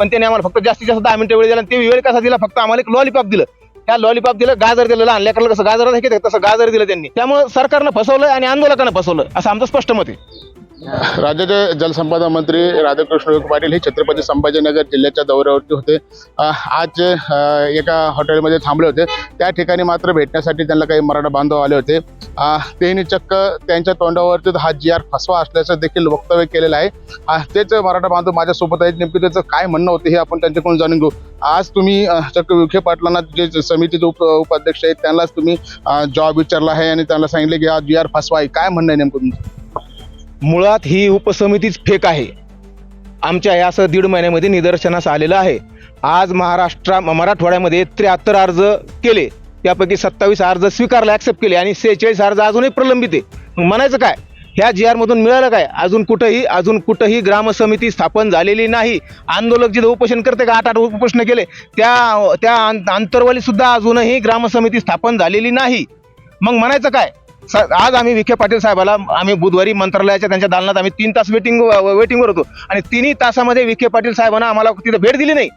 पण त्याने आम्हाला फक्त जास्तीत जास्त दहा मिनिटं वेळ दिला ते वेळ कसा दिला? फक्त आम्हाला एक लॉलीपॉप दिलं. त्या लॉलीपॉप दिलं गाजर दिलं लहान लेकराला कसं गाजर तसं गाजर दिलं त्यांनी. त्यामुळे सरकारनं फसवलं आणि आंदोलकांना फसवलं असं आमचं स्पष्ट मत आहे. राज्याचे जलसंपदा मंत्री राधाकृष्ण पाटील हे छत्रपती संभाजीनगर जिल्ह्याच्या दौऱ्यावरती होते. आज एका हॉटेलमध्ये थांबले होते. त्या ठिकाणी मात्र भेटण्यासाठी त्यांना काही मराठा बांधव आले होते. त्यांनी चक्क त्यांच्या तोंडावरती हा जी आर फसवा असल्याचं देखील वक्तव्य केलेलं आहे. तेच मराठा बांधव माझ्यासोबत आहेत. नेमकं त्याचं काय म्हणणं होतं हे आपण त्यांच्याकडून जाणून घेऊ. आज तुम्ही चक्क विखे पाटलांना जे समितीचे उप उपाध्यक्ष आहेत त्यांनाच तुम्ही जॉब विचारला आहे आणि त्यांना सांगितले की हा जी आर फसवा आहे. काय म्हणणं आहे नेमकं तुमचं? मुळात ही उपसमितीच फेक आहे. आमच्या या असं दीड महिन्यामध्ये निदर्शनास आलेलं आहे. आज महाराष्ट्रा मराठवाड्यामध्ये त्र्याहत्तर अर्ज केले. त्यापैकी सत्तावीस अर्ज स्वीकारले ॲक्सेप्ट केले आणि सेहेचाळीस अर्ज अजूनही प्रलंबित आहे. मग म्हणायचं काय? ह्या जी आरमधून मिळालं काय? अजून कुठंही अजून कुठंही ग्रामसमिती स्थापन झालेली नाही. आंदोलक जिथं उपोषण करते का आठ आठ उपोषण केले? त्या त्या आं- अजूनही ग्रामसमिती स्थापन झालेली नाही. मग म्हणायचं काय? आज आम्ही विखे पाटील साहेबाला आम्ही बुधवारी मंत्रालयाच्या त्यांच्या दालनात आम्ही तीन तास वेटिंग वेटिंगवर होतो. आणि तिन्ही तासामध्ये विखे पाटील साहेबांना आम्हाला तिथं भेट दिली नाही.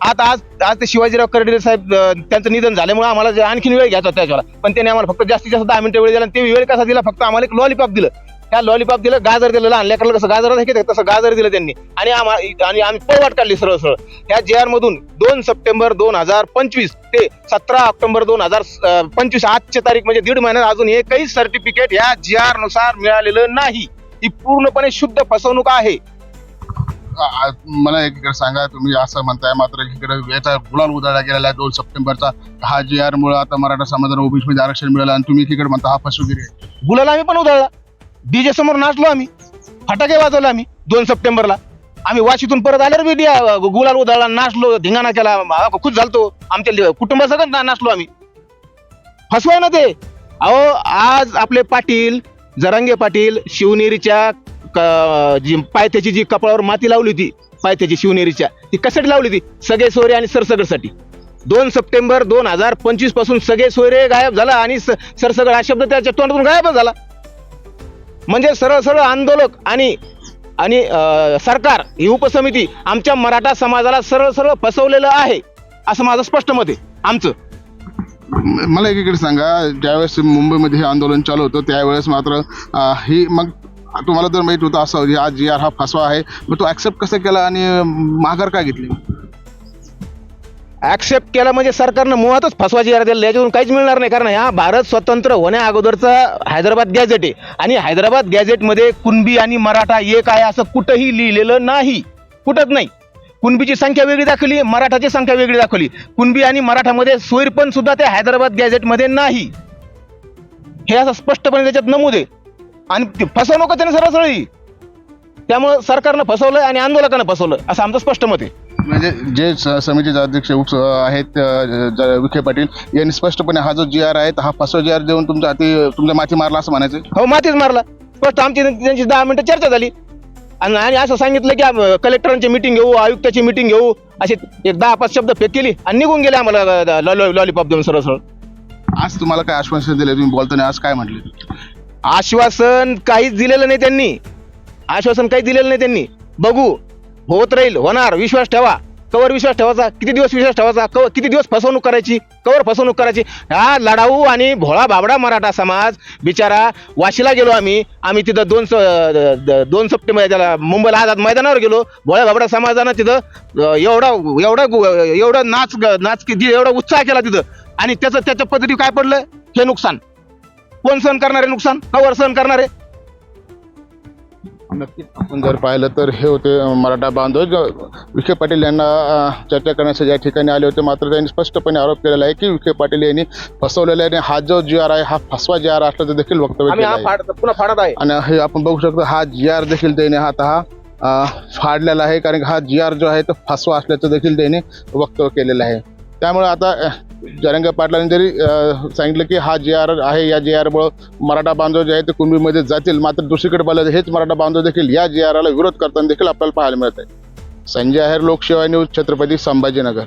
आता आज आज ते शिवाजीराव कर्डिले साहेब त्यांचं निधन झाल्यामुळे आम्हाला आणखी आणखीन वेळ घ्यायचा त्याच्यावर. त्याच्याला पण त्याने आम्हाला फक्त जास्तीत जास्त दहा मिनिटं वेळ दिला आणि ते वेळ कसा दिला? फक्त आम्हाला एक लॉलीपॉप दिलं. त्या लॉलीपॉप दिलं गाजर दिलं लहान लेकराला कसं गाजर आहे तसं गाजर दिलं त्यांनी. आणि आम्हा- आणि आम्ही पळवाट काढली सरळ सरळ ह्या जे आर मधून दोन सप्टेंबर दोन हजार पंचवीस ते सतरा ऑक्टोबर दोन हजार पंचवीस आजची तारीख म्हणजे दीड महिन्यात अजून एकही सर्टिफिकेट ह्या जी आरनुसार मिळालेलं नाही. ही पूर्णपणे शुद्ध फसवणूक आहे. मला एकीकडे सांगा तुम्ही असं म्हणताय मात्र एकीकडे याचा गुलाल उधळला गेलेला आहे दोन सप्टेंबरचा. हा जी आर मुळे आता मराठा समाजाला ओबीसी मध्ये आरक्षण मिळालं आणि तुम्ही एकीकडे म्हणता हा फसवेगिरी आहे. गुलाल आम्ही पण उधळला डीजे समोर नाचलो आम्ही. फटाके वाजवले आम्ही दोन सप्टेंबरला. आम्ही वाशीतून परत आल्यावर बी गुलाल उधळला नाचलो धिंगाणा केला खुश झालतो. आमच्या लि- कुटुंबासकट ना- नाचलो आम्ही. फसवाय ना ते. अहो आज आपले पाटील जरांगे पाटील शिवनेरीच्या क- जी पायथ्याची जी कपाळावर माती लावली होती पायथ्याची शिवनेरीच्या ती कशासाठी लावली होती? सगळे सोयरे आणि सरसगडसाठी दोन सप्टेंबर दोन हजार पंचवीसपासून सगळे सोयरे गायब झाला आणि सरसगड हा शब्द त्याच्या तोंडातून गायबच झाला. म्हणजे सरळ सरळ आंदोलक आणि आणि सरकार ही उपसमिती आमच्या मराठा समाजाला सरळ सरळ फसवलेलं आहे असं माझं स्पष्ट मत आहे. आमचं. मला एकीकडे सांगा ज्यावेळेस मुंबईमध्ये हे आंदोलन चालू होतं त्यावेळेस मात्र ही मग तुम्हाला जर माहीत होतं असं आज जी आर हा फसवा आहे. मग तो ऍक्सेप्ट कसं केला आणि माघार का घेतली? ॲक्सेप्ट केला म्हणजे सरकारनं मुळातच फसवाची यार दिली याच्यातून काहीच मिळणार नाही. कारण हा भारत स्वतंत्र होण्या अगोदरचा हैदराबाद गॅझेट आहे. आणि हैदराबाद गॅझेटमध्ये कुणबी आणि मराठा एक आहे असं कुठंही लिहिलेलं नाही. कुठंच नाही. कुणबीची संख्या वेगळी दाखवली मराठाची संख्या वेगळी दाखवली. कुणबी आणि मराठामध्ये सोयरपण सुद्धा ते हैदराबाद गॅझेटमध्ये नाही. हे असं स्पष्टपणे त्याच्यात नमूद आहे. आणि फसवणूक त्याने सरळ सरळ त्यामुळं सरकारनं फसवलं आणि आंदोलकानं फसवलं असं आमचं स्पष्ट मत आहे. म्हणजे जे स- समितीचे अध्यक्ष उप आहेत अ, ज- विखे पाटील यांनी स्पष्टपणे हा जो जी आर आहे हा फसवा जी आर देऊन तुमच्या हाती तुमच्या माथी मारला असं म्हणायचं? हो मातीच मारला. फक्त आमची त्यांची दहा मिनिटं चर्चा झाली. आणि आणि असं सांगितलं की आम- कलेक्टरांची मिटिंग घेऊ आयुक्ताची मिटिंग घेऊ असे एक दहा पाच शब्द फेक केली आणि निघून गेले आम्हाला लॉलीपॉप देऊन सरळ सरळ आज तुम्हाला काय आश्वासन दिले? तुम्ही बोलताना आज काय म्हटले? आश्वासन काहीच दिलेलं नाही त्यांनी. आश्वासन काही दिलेलं नाही त्यांनी. बघू होत राहील होणार. विश्वास ठेवा. कवर विश्वास ठेवायचा. किती दिवस विश्वास ठेवायचा? कव किती दिवस फसवणूक करायची? कवर फसवणूक करायची? हा लढाऊ आणि भोळा बाबडा मराठा समाज बिचारा वाशीला गेलो आम्ही. आम्ही तिथं दोन स द- दोन सप्टेंबर त्याला मुंबईला आझाद मैदानावर गेलो. भोळ्या बाबडा समाजानं तिथं एवढा एवढा एवढा नाच नाच किती एवढा उत्साह केला तिथं. आणि त्याचं त्याच्या पद्धती काय पडलं? हे नुकसान. कोण सहन करणार आहे नुकसान? कवर सहन करणार? आहे नक्कीच आपण जर पाहिलं तर हे होते मराठा बांधव. ज- विखे पाटील यांना चर्चा करण्यासाठी या ठिकाणी आले होते मात्र त्यांनी स्पष्टपणे आरोप केलेला आहे की विखे पाटील यांनी फसवलेला आहे आणि हा जो जी आर आहे हा फसवा जी आर असल्याचं देखील वक्तव्य केलं हा आहे. आणि हे आपण बघू शकतो हा जी आर देखील त्याने आता हा फाडलेला आहे कारण हा जी आर जो आहे तो फसवा असल्याचं देखील त्याने वक्तव्य केलेलं आहे. त्यामुळे आता जरंग पाटलांनी जरी सांगितलं की हा जे आर आहे या जे आरमुळं मराठा बांधव जे आहे ते कुणबीमध्ये जातील मात्र दुसरीकडे पाहिलं तर हेच मराठा बांधव देखील या जे आरला विरोध करताना देखील आपल्याला पाहायला मिळत आहे. संजय आहेर लोकसेवा न्यूज छत्रपती संभाजीनगर.